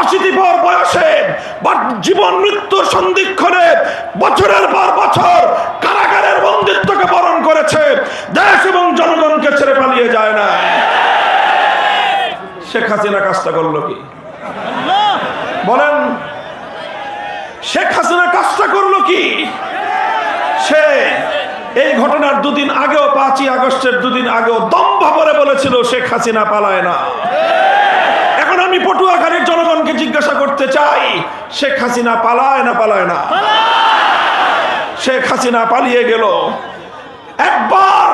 অশীতিপর বয়সে জীবন মৃত্যুর সন্ধিক্ষণে বছরের পর বছর কারাগারের বন্দিত্বকে বরণ করেছে। দেশ এবং জনগণকে ছেড়ে পালিয়ে যায় না। শেখ হাসিনা কাজটা করল কি? বলেন, শেখ হাসিনা কাজটা করল কি? সে এই ঘটনার দুদিন আগেও, পাঁচই আগস্টের দুদিন আগেও দম্ভ ভরে বলেছিল, শেখ হাসিনা পালায় না। এখন আমি পটুয়াখালীর জিজ্ঞাসা করতে চাই, শেখ হাসিনা পালায় না পালায় না? শেখ হাসিনা পালিয়ে গেল। একবার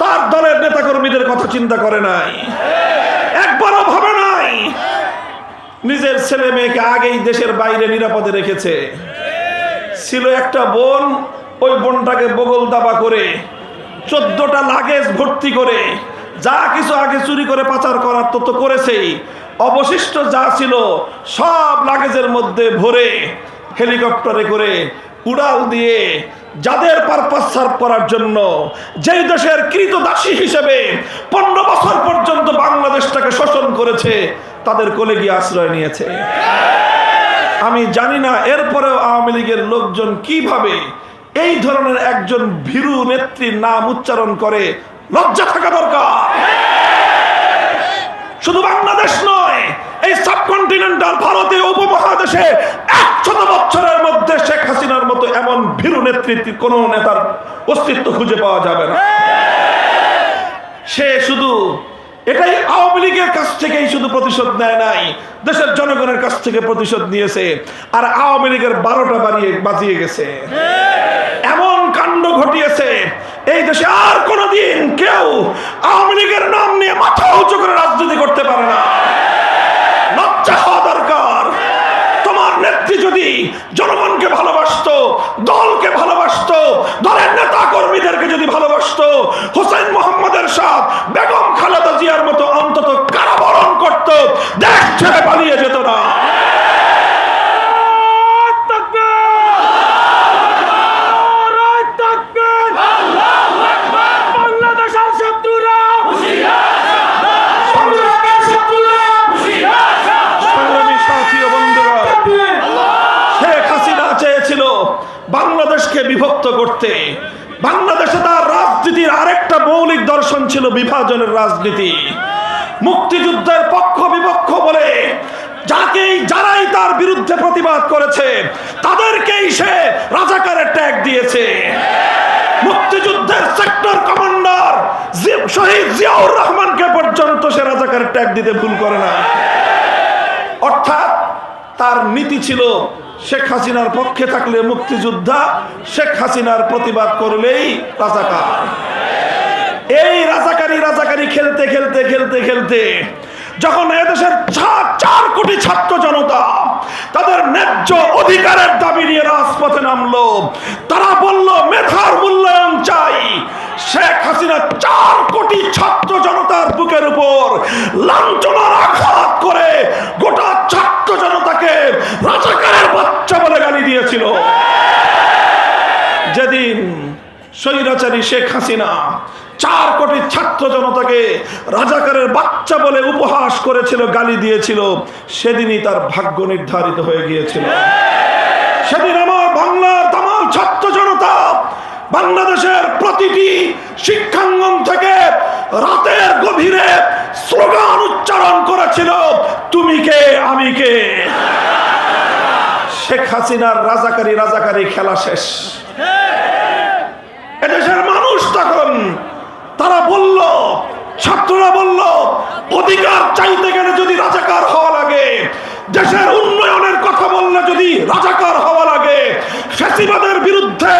তার দলের নেতাকর্মীদের কথা চিন্তা করে নাই। একবারও ভাবে নাই। নিজের ছেলে মেয়েকে আগেই দেশের বাইরে নিরাপদে রেখেছে। ছিল একটা বোন, ওই বোনটাকে বগল দাবা করে, চোদ্দটা লাগেজ ভর্তি করে, যা কিছু আগে চুরি করে পাচার করার তো তো করেছেই অবশিষ্ট যা ছিল সব লাগেজের মধ্যে ভরে হেলিকপ্টারে করে উড়াল দিয়ে যাদের পারপাস সার্ভ করার জন্য যেই দেশের কৃতদাসী হিসেবে পনেরো বছর পর্যন্ত বাংলাদেশটাকে শোষণ করেছে, তাদের কোলে গিয়ে আশ্রয় নিয়েছে। আমি জানি না এরপরেও আওয়ামী লীগের লোকজন কীভাবে এই ধরনের একজন ভীরু নেত্রীর নাম উচ্চারণ করে, লজ্জা থাকা দরকার। শুধু বাংলাদেশ নয় এই সাবকন্টিনেন্টাল ভারতীয় উপমহাদেশে একশত বছরের মধ্যে শেখ হাসিনার মতো এমন ভীরু নেতৃত্ব কোন নেতার অস্তিত্ব খুঁজে পাওয়া যাবে না। সে শুধু এটাই আওয়ামী লীগের কাছ থেকেই শুধু প্রতিশোধ নেয় নাই, দেশের জনগণের কাছ থেকে প্রতিশোধ নিয়েছে আর আওয়ামী লীগের বারোটা বাড়িয়ে বাজিয়ে গেছে। এমন কাণ্ড ঘটিয়েছে, এই দেশে আর কোনোদিন কেউ আওয়ামী লীগের নাম নিয়ে মাথা উঁচু করে রাজনীতি করতে পারে না লজ্জা হওয়া দরকার তোমার নেত্রী যদি জনগণকে ভালোবাসত, দলকে ভালোবাসত, দলের নেতা কর্মীদেরকে যদি ভালোবাসত হোসেন মোহাম্মদের সাথ বেগম খালেদা জিয়ার মতো অন্তত কারাবরণ করত দেশ ছেড়ে পালিয়ে যেত না বাংলাদেশের শত্রুরা সংগ্রামী সাথী ও বন্ধুরা শেখ হাসিনা চেয়েছিল বাংলাদেশকে বিভক্ত করতে। বাংলাদেশে তার রাজনীতির আরেকটা মৌলিক দর্শন ছিল বিভাজনের রাজনীতি। মুক্তিযুদ্ধের পক্ষ বিপক্ষ বলে যাকেই যারাই তার বিরুদ্ধে প্রতিবাদ করেছে, তাদেরকেই সে রাজাকারের ট্যাগ দিয়েছে। মুক্তিযুদ্ধের সেক্টর কমান্ডার শহীদ জিয়াউর রহমানকে পর্যন্ত সে রাজাকারের ট্যাগ দিতে ভুল করে না। তার নীতি ছিল শেখ হাসিনার পক্ষে থাকলে মুক্তিযোদ্ধা, শেখ হাসিনার প্রতিবাদ করলেই রাজাকার। এই রাজাকারি রাজাকারি খেলতে খেলতে খেলতে খেলতে যখন এদেশের চার কোটি ছাত্র জনতা তাদের ন্যায্য অধিকারের দাবি নিয়ে রাজপথে নামলো, তারা বলল, মেধার মূল্যায়ন চাই। শেখ হাসিনা চার কোটি ছাত্র জনতার বুকের উপর লাঞ্ছনার আঘাত স্বৈরাচারী শেখ হাসিনা। চার কোটি ছাত্র জনতাকে রাজাকারের বাচ্চা বলে উপহাস করেছিল, গালি দিয়েছিল। সেদিনই তার ভাগ্য নির্ধারিত হয়ে গিয়েছিল। সেদিন আমার বাংলার তামাল ছাত্র জনতা বাংলাদেশের প্রতিটি শিক্ষাঙ্গন থেকে রাতের গভীরে স্লোগান উচ্চারণ করেছিল, তুমি কে? আমি কে? শেখ হাসিনার রাজাকারি রাজাকারি খেলা শেষ। তারা বলল, ছাত্ররা বলল, অধিকার চাইতে গেলে যদি রাজাকার হওয়া লাগে, দেশের উন্নয়নের কথা বললে যদি রাজাকার হওয়া লাগে, ফ্যাসিবাদের বিরুদ্ধে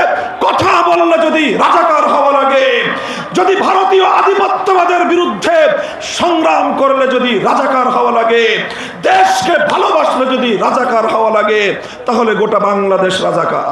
কথা বললে যদি রাজাকার হওয়া লাগে, যদি ভারতীয় আধিপত্যবাদের বিরুদ্ধে সংগ্রাম করলে যদি রাজাকার হওয়া লাগে, দেশকে ভালোবাসলে যদি রাজাকার হওয়া লাগে, তাহলে গোটা বাংলাদেশ রাজাকার।